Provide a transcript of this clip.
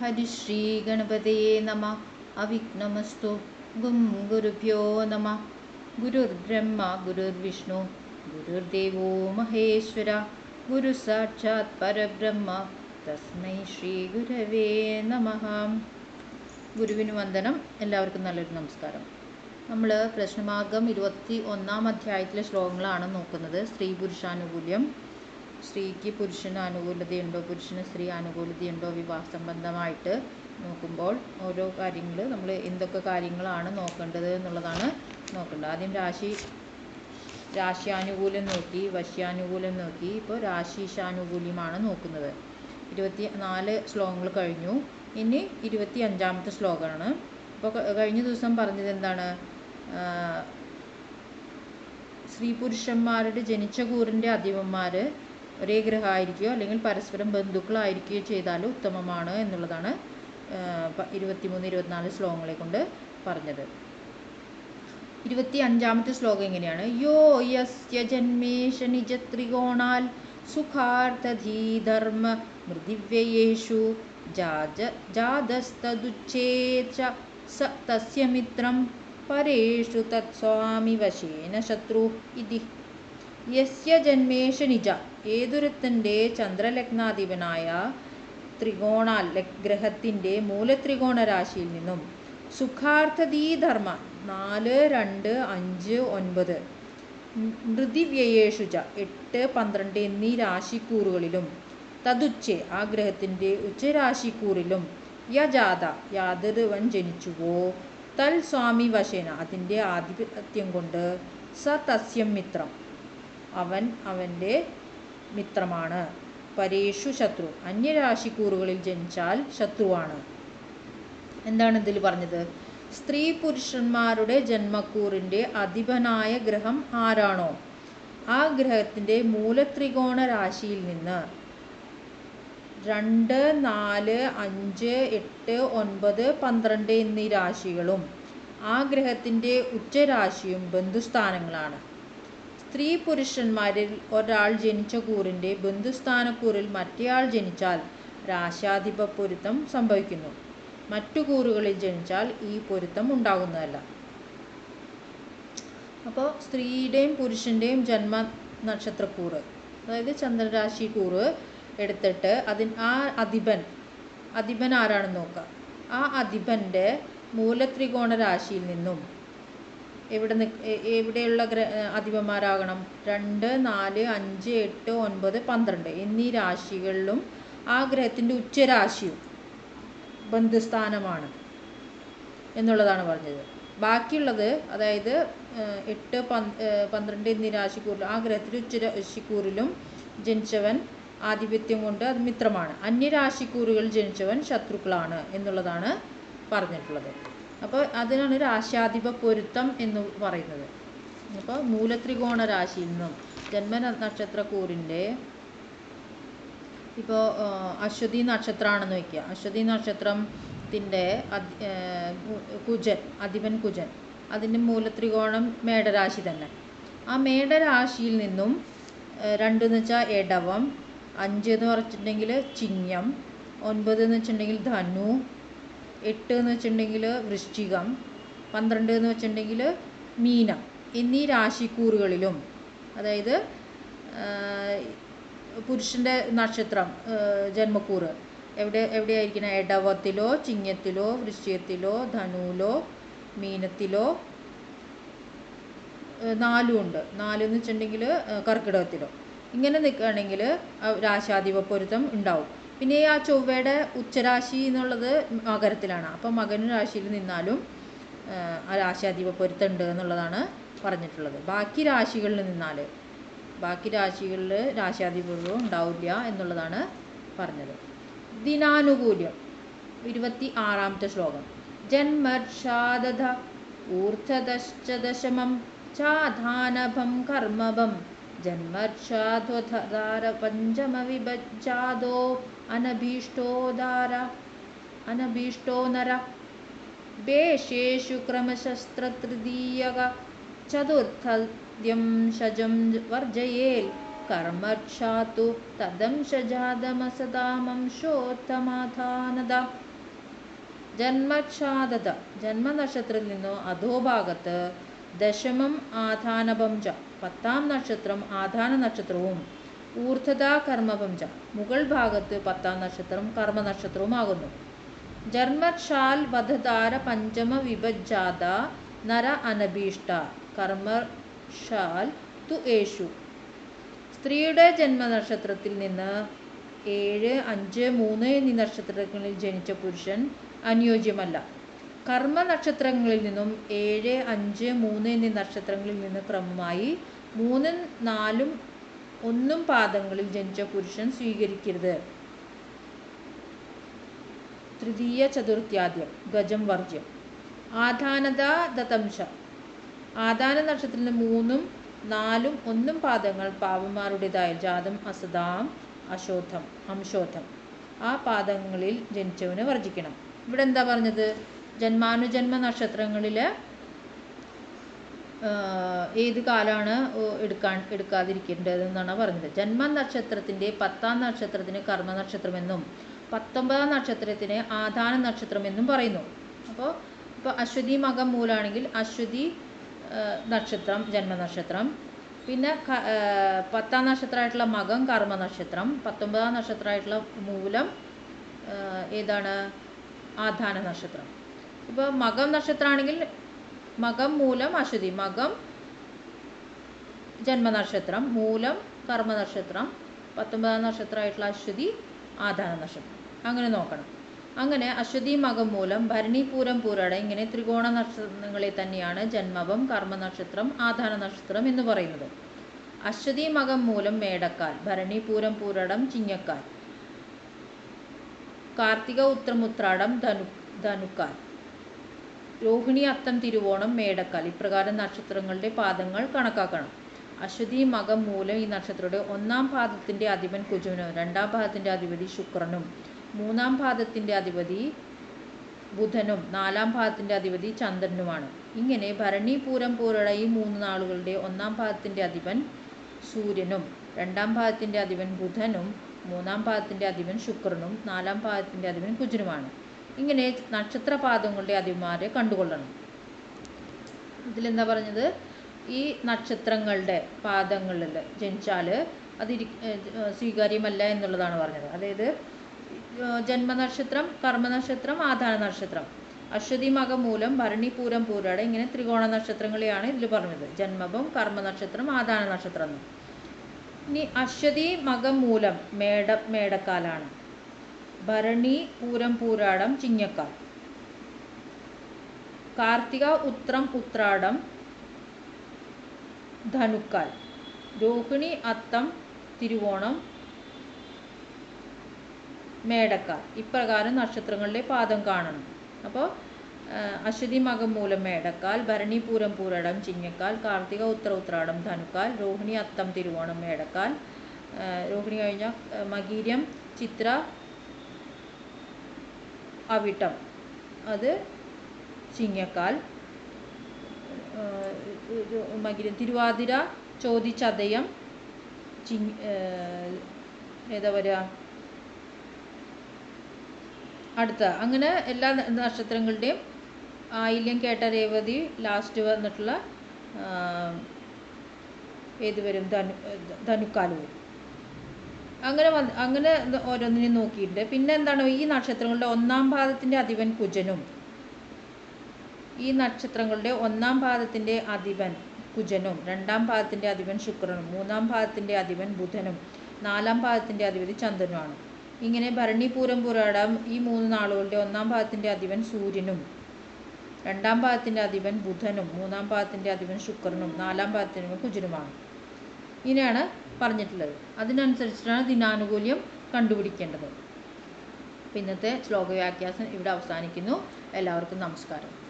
ഹരിശ്രീ ഗണപതയെ നമ അവിഘ്നമസ്തു ഗും ഗുരുഭ്യോ നമ ഗുരുർബ്രഹ്മ ഗുരുർവിഷ്ണു ഗുരുദേവോ മഹേശ്വര ഗുരു സാക്ഷാത് പരബ്രഹ്മ തസ്മൈ ശ്രീ ഗുരവേ നമ ഗുരുവിന് വന്ദനം. എല്ലാവർക്കും നല്ലൊരു നമസ്കാരം. നമ്മൾ പ്രശ്നമാർഗം ഇരുപത്തി ഒന്നാം അധ്യായത്തിലെ ശ്ലോകങ്ങളാണ് നോക്കുന്നത്. സ്ത്രീ പുരുഷാനുകൂല്യം. സ്ത്രീക്ക് പുരുഷന് അനുകൂലതയുണ്ടോ പുരുഷന് സ്ത്രീ അനുകൂലതയുണ്ടോ വിവാഹ സംബന്ധമായിട്ട് നോക്കുമ്പോൾ ഓരോ കാര്യങ്ങൾ നമ്മൾ എന്തൊക്കെ കാര്യങ്ങളാണ് നോക്കേണ്ടത് എന്നുള്ളതാണ് നോക്കേണ്ടത്. ആദ്യം രാശി രാശിയാനുകൂല്യം നോക്കി വശ്യാനുകൂല്യം നോക്കി. ഇപ്പോൾ രാശീശാനുകൂല്യമാണ് നോക്കുന്നത്. ഇരുപത്തി നാല് ശ്ലോകങ്ങൾ കഴിഞ്ഞു. ഇനി ഇരുപത്തി അഞ്ചാമത്തെ ശ്ലോകമാണ് അപ്പോൾ കഴിഞ്ഞ ദിവസം പറഞ്ഞത് എന്താണ്? സ്ത്രീ പുരുഷന്മാരുടെ ജനിച്ച കൂറിന്റെ അധിപന്മാർ ഒരേ ഗ്രഹമായിരിക്കുകയോ അല്ലെങ്കിൽ പരസ്പരം ബന്ധുക്കളായിരിക്കുകയോ ചെയ്താൽ ഉത്തമമാണ് എന്നുള്ളതാണ് ഇരുപത്തിമൂന്ന് ഇരുപത്തിനാല് ശ്ലോകങ്ങളെ കൊണ്ട് പറഞ്ഞത്. ഇരുപത്തി അഞ്ചാമത്തെ ശ്ലോകം എങ്ങനെയാണ്? യോ യസ്യ ജന്മേഷ നിജ ത്രികോണാൽ സുഖാർത്ഥധീധർമ്മ മൃതിവ്യയേഷു ജാജ തസ്യ മിത്രം പരേഷു തത്സ്വാമി വശേന ശത്രു ഇതി. യസ്യ ജന്മേഷ നിജ ഏതൊരുത്തന്റെ ചന്ദ്രലഗ്നാധിപനായ ത്രികോണാൽ ഗ്രഹത്തിന്റെ മൂലത്രികോണ രാശിയിൽ നിന്നും സുഖാർത്ഥതീധർമ്മ നാല് രണ്ട് അഞ്ച് ഒൻപത് മൃതിവ്യയേഷുജ എട്ട് പന്ത്രണ്ട് എന്നീ രാശിക്കൂറുകളിലും തതുച്ചെ ആ ഗ്രഹത്തിന്റെ ഉച്ചരാശിക്കൂറിലും യജാത യാതൊരുവൻ ജനിച്ചുവോ? തൽ സ്വാമി വശേന അതിന്റെ ആധിപത്യം കൊണ്ട് സ തസ്യം മിത്രം. അവൻ അവന്റെ മിത്രമാണ്. പരേഷു ശത്രു. അന്യരാശിക്കൂറുകളിൽ ജനിച്ചാൽ ശത്രുവാണ്. എന്താണ് ഇതിൽ പറഞ്ഞത്? സ്ത്രീ പുരുഷന്മാരുടെ ജന്മക്കൂറിന്റെ അധിപനായ ഗ്രഹം ആരാണോ? ആ ഗ്രഹത്തിന്റെ മൂലത്രികോണ രാശിയിൽ നിന്ന് രണ്ട് നാല് അഞ്ച് എട്ട് ഒൻപത് പന്ത്രണ്ട് എന്നീ രാശികളും ആ ഗ്രഹത്തിന്റെ ഉച്ചരാശിയും ബന്ധുസ്ഥാനങ്ങളാണ്. സ്ത്രീ പുരുഷന്മാരിൽ ഒരാൾ ജനിച്ച കൂറിന്റെ ബന്ധുസ്ഥാനക്കൂറിൽ മറ്റേയാൾ ജനിച്ചാൽ രാശാധിപ പൊരുത്തം സംഭവിക്കുന്നു. മറ്റു കൂറുകളിൽ ജനിച്ചാൽ ഈ പൊരുത്തം ഉണ്ടാകുന്നതല്ല. അപ്പോൾ സ്ത്രീയുടെയും പുരുഷന്റെയും ജന്മ നക്ഷത്രക്കൂറ് അതായത് ചന്ദ്രരാശി കൂറ് എടുത്തിട്ട് അതിന് ആ അധിപൻ അധിപൻ ആരാണെന്ന് നോക്കുക. ആ അധിപന്റെ മൂലത്രികോണ രാശിയിൽ നിന്നും എവിടെ എവിടെയുള്ള അധിപന്മാരാകണം? രണ്ട് നാല് അഞ്ച് എട്ട് ഒൻപത് പന്ത്രണ്ട്. എന്നീ രാശികളിലും ആ ഗ്രഹത്തിന്റെ ഉച്ചരാശിയും ബന്ധുസ്ഥാനമാണ് എന്നുള്ളതാണ് പറഞ്ഞത്. ബാക്കിയുള്ളത് അതായത് എട്ട് പന്ത്രണ്ട് എന്നീ രാശിക്കൂറിലും ആ ഗ്രഹത്തിന്റെ ഉച്ചരാശിക്കൂറിലും ജനിച്ചവൻ ആധിപത്യം കൊണ്ട് അത് മിത്രമാണ്. അന്യരാശിക്കൂറുകൾ ജനിച്ചവൻ ശത്രുക്കളാണ് എന്നുള്ളതാണ് പറഞ്ഞിട്ടുള്ളത്. അപ്പോൾ അതിനാണ് രാശാധിപ പൊരുത്തം എന്ന് പറയുന്നത്. അപ്പോൾ മൂലത്രികോണ രാശിയിൽ നിന്നും ജന്മ നക്ഷത്രക്കൂറിന്റെ ഇപ്പോൾ അശ്വതി നക്ഷത്രമാണെന്ന് വയ്ക്കുക അശ്വതി നക്ഷത്രത്തിന്റെ കുജൻ അധിപൻ കുജൻ. അതിന്റെ മൂലത്രികോണം മേടരാശി തന്നെ. ആ മേടരാശിയിൽ നിന്നും രണ്ടെന്ന് വെച്ചാൽ എടവം അഞ്ച് എന്ന് പറഞ്ഞിട്ടുണ്ടെങ്കിൽ ചിങ്ങം ഒൻപത് എന്ന് വെച്ചിട്ടുണ്ടെങ്കിൽ ധനു എട്ട് എന്ന് വെച്ചിട്ടുണ്ടെങ്കിൽ വൃശ്ചികം പന്ത്രണ്ട് എന്ന് വെച്ചിട്ടുണ്ടെങ്കിൽ മീനം എന്നീ രാശിക്കൂറുകളിലും അതായത് പുരുഷന്റെ നക്ഷത്രം ജന്മക്കൂറ് എവിടെ എവിടെയായിരിക്കണം? എടവത്തിലോ ചിങ്ങത്തിലോ വൃശ്ചികത്തിലോ ധനുവിലോ മീനത്തിലോ നാലും ഉണ്ട്. നാലെന്ന് വെച്ചിട്ടുണ്ടെങ്കിൽ കർക്കിടകത്തിലോ. ഇങ്ങനെ നിൽക്കുകയാണെങ്കിൽ രാശാധിപ പൊരുത്തം ഉണ്ടാവും. പിന്നെ ആ ചൊവ്വയുടെ ഉച്ചരാശി എന്നുള്ളത് മകരത്തിലാണ്. അപ്പം മകന രാശിയിൽ നിന്നാലും ആ രാശാധിപ പൊരുത്തം ഉണ്ട് എന്നുള്ളതാണ് പറഞ്ഞിട്ടുള്ളത്. ബാക്കി രാശികളിൽ നിന്നാൽ ബാക്കി രാശികളിൽ രാശാധിപത്യവും ഉണ്ടാവില്ല എന്നുള്ളതാണ് പറഞ്ഞത്. ദിനാനുകൂല്യം ഇരുപത്തി ആറാമത്തെ ശ്ലോകം. ജന്മർഷാദധ ചാധാനഭം കർമ്മഭം ജന്മർഷാധ്വധാര പഞ്ചമ വിഭജാതോ അനഭീഷ്ടോദാര അനഭീഷ്ടോ നര വേഷേഷു ക്രമശസ്ത്രതൃതീയക ചതുർത്ഥദ്യം ഷജം വർജയേൽ കർമ്മക്ഷാതു തദംശജാതമസതാമംശോത്തമാധാനത ജന്മക്ഷാതത ജന്മനക്ഷത്രത്തിൽ നിന്നോ അധോഭാഗത്ത് ദശമം ആധാനപം ച പത്താം നക്ഷത്രം ആധാന നക്ഷത്രവും ഊർധത കർമ്മപഞ്ചം മുകൾ ഭാഗത്ത് പത്താം നക്ഷത്രം കർമ്മനക്ഷത്രവുമാകുന്നു ജന്മക്ഷാൽ വധതാര പഞ്ചമ വിഭജാത നര അനഭീഷ്ട കർമ്മഷാൽ തു യേശു. സ്ത്രീയുടെ ജന്മനക്ഷത്രത്തിൽ നിന്ന് ഏഴ് അഞ്ച് മൂന്ന് എന്നീ നക്ഷത്രങ്ങളിൽ ജനിച്ച പുരുഷൻ അനുയോജ്യമല്ല. കർമ്മ നക്ഷത്രങ്ങളിൽ നിന്നും ഏഴ് അഞ്ച് മൂന്ന് എന്നീ നക്ഷത്രങ്ങളിൽ നിന്ന് ക്രമമായി മൂന്നും നാലും ഒന്നും പാദങ്ങളിൽ ജനിച്ച പുരുഷൻ സ്വീകരിക്കരുത്. തൃതീയ ചതുർത്ഥ്യാദ്യം ഗജം വർജ്യം. ആധാനത ദതംശ ആധാന നക്ഷത്രത്തിന് മൂന്നും നാലും ഒന്നും പാദങ്ങൾ പാവന്മാരുടേതായ ജാതം അസദാം അശോധം അംശോധം. ആ പാദങ്ങളിൽ ജനിച്ചവന് വർജിക്കണം ഇവിടെ എന്താ പറഞ്ഞത്? ജന്മാനുജന്മ നക്ഷത്രങ്ങളിൽ ഏത് കാലമാണ് എടുക്കാൻ എടുക്കാതിരിക്കേണ്ടത് എന്നാണ് പറഞ്ഞത്. ജന്മ നക്ഷത്രത്തിന്റെ പത്താം നക്ഷത്രത്തിന് കർമ്മ നക്ഷത്രമെന്നും പത്തൊമ്പതാം നക്ഷത്രത്തിന് ആധാന നക്ഷത്രമെന്നും പറയുന്നു. അപ്പോൾ ഇപ്പോൾ അശ്വതി മകം മൂലാണെങ്കിൽ അശ്വതി നക്ഷത്രം ജന്മ നക്ഷത്രം. പിന്നെ പത്താം നക്ഷത്രമായിട്ടുള്ള മകം കർമ്മ നക്ഷത്രം. പത്തൊമ്പതാം നക്ഷത്രമായിട്ടുള്ള മൂലം ഏതാണ്? ആധാന നക്ഷത്രം. ഇപ്പോൾ മകം നക്ഷത്രമാണെങ്കിൽ മകം മൂലം അശ്വതി. മകം ജന്മനക്ഷത്രം മൂലം കർമ്മനക്ഷത്രം പത്തൊമ്പതാം നക്ഷത്രമായിട്ടുള്ള അശ്വതി ആധാന നക്ഷത്രം. അങ്ങനെ നോക്കണം. അങ്ങനെ അശ്വതി മകം മൂലം ഭരണി പൂരം പൂരട ഇങ്ങനെ ത്രികോണ നക്ഷത്രങ്ങളെ തന്നെയാണ് ജന്മവം കർമ്മനക്ഷത്രം ആധാന നക്ഷത്രം എന്ന് പറയുന്നത്. അശ്വതി മകം മൂലം മേടക്കാൽ ഭരണി പൂരം പൂരടം ചിങ്ങക്കാൽ. കാർത്തിക ഉത്രമുത്രാടം ധനു ധനുക്കാൽ. രോഹിണി അത്തം തിരുവോണം മേടക്കാൽ ഇപ്രകാരം നക്ഷത്രങ്ങളുടെ പാദങ്ങൾ കണക്കാക്കണം. അശ്വതി മകം മൂലം ഈ നക്ഷത്രയുടെ ഒന്നാം പാദത്തിന്റെ അധിപൻ കുജുവിനും രണ്ടാം പാദത്തിന്റെ അധിപതി ശുക്രനും മൂന്നാം പാദത്തിന്റെ അധിപതി ബുധനും നാലാം പാദത്തിന്റെ അധിപതി ചന്ദ്രനുമാണ്. ഇങ്ങനെ ഭരണി പൂരം പോലുള്ള ഈ മൂന്ന് നാളുകളുടെ ഒന്നാം പാദത്തിന്റെ അധിപൻ സൂര്യനും രണ്ടാം പാദത്തിന്റെ അധിപൻ ബുധനും മൂന്നാം പാദത്തിന്റെ അധിപൻ ശുക്രനും നാലാം പാദത്തിന്റെ അധിപൻ കുജനുമാണ്. ഇങ്ങനെ നക്ഷത്രപാദങ്ങളുടെ അതിമാരെ കണ്ടുകൊള്ളണം. ഇതിലെന്താ പറഞ്ഞത്? ഈ നക്ഷത്രങ്ങളുടെ പാദങ്ങളിൽ ജനിച്ചാൽ അത് സ്വീകാര്യമല്ല എന്നുള്ളതാണ് പറഞ്ഞത്. അതായത് ജന്മനക്ഷത്രം കർമ്മനക്ഷത്രം ആധാന നക്ഷത്രം അശ്വതി മകമൂലം ഭരണി പൂരം പൂരാട ഇങ്ങനെ ത്രികോണ നക്ഷത്രങ്ങളെയാണ് ഇതിൽ പറഞ്ഞത്. ജന്മവും കർമ്മനക്ഷത്രം ആധാന നക്ഷത്രം ഇനി അശ്വതി മകം മൂലം മേട മേടക്കാലാണ്. ഭരണി പൂരം പൂരാടം ചിങ്ങക്കാർ. കാർത്തിക ഉത്രം ഉത്രാടം ധനുക്കാൽ. രോഹിണി അത്തം തിരുവോണം മേടക്കാർ. ഇപ്രകാരം നക്ഷത്രങ്ങളുടെ പാദം കാണണം. അപ്പോൾ അശ്വതി മകം മൂലം മേടക്കാൽ ഭരണി പൂരം പൂരടം ചിങ്ങക്കാൽ കാർത്തിക ഉത്തര ഉത്രാടം ധനുക്കാൽ രോഹിണി അത്തം തിരുവോണം മേടക്കാൽ. രോഹിണി കഴിഞ്ഞ മകീര്യം ചിത്ര അവിട്ടം. അത് ചിങ്ങക്കാൽ. മകിരം തിരുവാതിര ചോദിച്ചതയം ചിങ് ഏതാ പറയുക അടുത്ത. അങ്ങനെ എല്ലാ നക്ഷത്രങ്ങളുടെയും ആയില്യം കേട്ട രേവതി ലാസ്റ്റ് വന്നിട്ടുള്ള ഏത് വരും? ധനു ധനുക്കാൽ വരും അങ്ങനെ വന്ന് അങ്ങനെ ഓരോന്നിനെയും നോക്കിയിട്ട് പിന്നെ എന്താണ്? ഈ നക്ഷത്രങ്ങളുടെ ഒന്നാം പാദത്തിന്റെ അധിപൻ കുജനും. ഈ നക്ഷത്രങ്ങളുടെ ഒന്നാം പാദത്തിന്റെ അധിപൻ കുജനും. രണ്ടാം പാദത്തിന്റെ അധിപൻ ശുക്രനും. മൂന്നാം പാദത്തിന്റെ അധിപൻ ബുധനും. നാലാം പാദത്തിന്റെ അധിപതി ചന്ദ്രനുമാണ്. ഇങ്ങനെ ഭരണി പൂരം പുരാടം ഈ മൂന്ന് നാളുകളുടെ ഒന്നാം പാദത്തിന്റെ അധിപൻ സൂര്യനും രണ്ടാം പാദത്തിന്റെ അധിപൻ ബുധനും മൂന്നാം പാദത്തിന്റെ അധിപൻ ശുക്രനും നാലാം പാദത്തിന്റെ കുജനുമാണ്. ഇങ്ങനെയാണ് പറഞ്ഞിട്ടുള്ളത്. അതിനനുസരിച്ചിട്ടാണ് ദിനാനുകൂല്യം കണ്ടുപിടിക്കേണ്ടത്. ഇന്നത്തെ ശ്ലോകവ്യാഖ്യാസം ഇവിടെ അവസാനിക്കുന്നു. എല്ലാവർക്കും നമസ്കാരം.